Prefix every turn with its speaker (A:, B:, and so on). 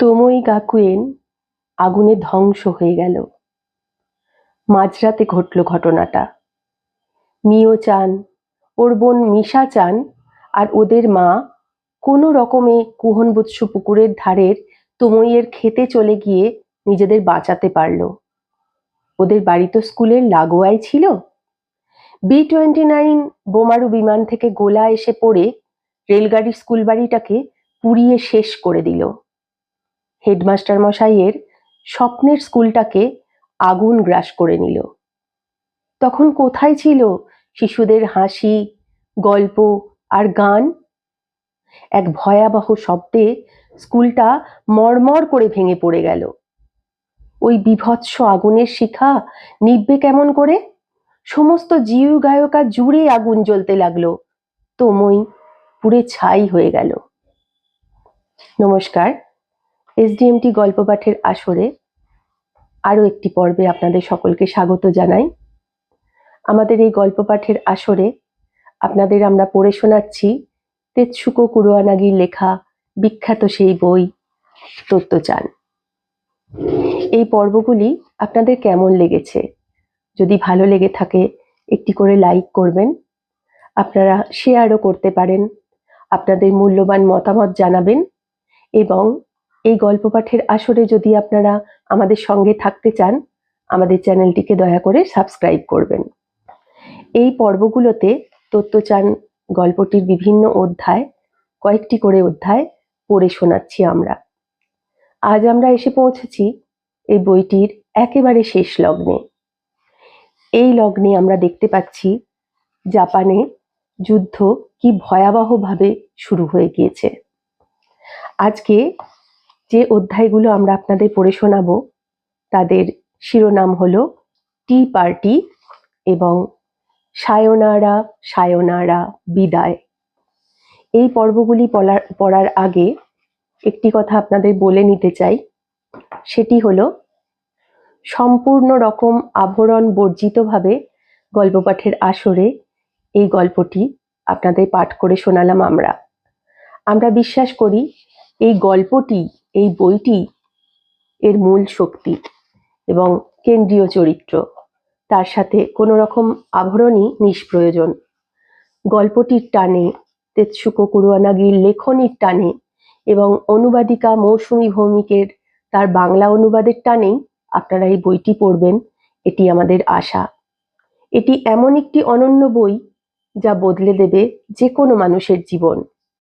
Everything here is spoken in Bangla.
A: তোমই গাকুয়েন আগুনে ধ্বংস হয়ে গেল। মাঝরাতে ঘটল ঘটনাটা। মিও চান, ওর বোন মিশা চান, আর ওদের মা কোনো রকমে কুহনবৎসু পুকুরের ধারের তোমইয়ের খেতে চলে গিয়ে নিজেদের বাঁচাতে পারল। ওদের বাড়ি তো স্কুলের লাগোয়াই ছিল। বি টোয়েন্টি নাইন বোমারু বিমান থেকে গোলা এসে পড়ে রেলগাড়ির স্কুল বাড়িটাকে পুড়িয়ে শেষ করে দিল। হেডমাস্টার মশাইয়ের স্বপ্নের স্কুলটাকে আগুন গ্রাস করে নিল। তখন কোথায় ছিল শিশুদের হাসি, গল্প আর গান? এক ভয়াবহ শব্দে স্কুলটা মরমর করে ভেঙে পড়ে গেল। ওই বিভৎস আগুনের শিখা নিববে কেমন করে? সমস্ত জিউ গায়কা জুড়ে আগুন জ্বলতে লাগল। তোমই পুড়ে ছাই হয়ে গেল। নমস্কার এসডিএমটি গল্প পাঠের আসরে আরও একটি পর্বে আপনাদের সকলকে স্বাগত জানাই। আমাদের এই গল্প পাঠের আসরে আপনাদের আমরা পড়ে শোনাচ্ছি তেৎসুকো কুরোয়ানাগির লেখা বিখ্যাত সেই বই তত্ত্বচান। এই পর্বগুলি আপনাদের কেমন লেগেছে? যদি ভালো লেগে থাকে, একটি করে লাইক করবেন। আপনারা শেয়ারও করতে পারেন। আপনাদের মূল্যবান মতামত জানাবেন এবং এই গল্প পাঠের আসরে যদি আপনারা আমাদের সঙ্গে থাকতে চান, আমাদের চ্যানেলটিকে দয়া করে সাবস্ক্রাইব করবেন। এই পর্বগুলোতে তত্ত্বচান গল্পটির বিভিন্ন অধ্যায়, কয়েকটি করে অধ্যায় পড়ে শোনাচ্ছি আমরা। আজ আমরা এসে পৌঁছেছি এই বইটির একেবারে শেষ লগ্নে। এই লগ্নে আমরা দেখতে পাচ্ছি জাপানে যুদ্ধ কি ভয়াবহভাবে শুরু হয়ে গিয়েছে। আজকে যে অধ্যায়গুলো আমরা আপনাদের পড়ে শোনাবো, তাদের শিরোনাম হল টি পার্টি এবং সায়নারা সায়নারা, বিদায়। এই পর্বগুলি পড়ার পড়ার আগে একটি কথা আপনাদের বলে নিতে চাই। সেটি হলো, সম্পূর্ণ রকম আভরণ বর্জিতভাবে গল্প পাঠের আসরে এই গল্পটি আপনাদের পাঠ করে শোনালাম আমরা। আমরা বিশ্বাস করি, এই গল্পটি এই বইটি এর মূল শক্তি এবং কেন্দ্রীয় চরিত্র। তার সাথে কোনো রকম আভরণই নিষ্প্রয়োজন। গল্পটির টানে তেৎসুকো কুরুয়ানাগির লেখনির টানে এবং অনুবাদিকা মৌসুমী ভৌমিকের তার বাংলা অনুবাদের টানেই আপনারা এই বইটি পড়বেন, এটি আমাদের আশা। এটি এমন একটি অনন্য বই যা বদলে দেবে যে কোনো মানুষের জীবন।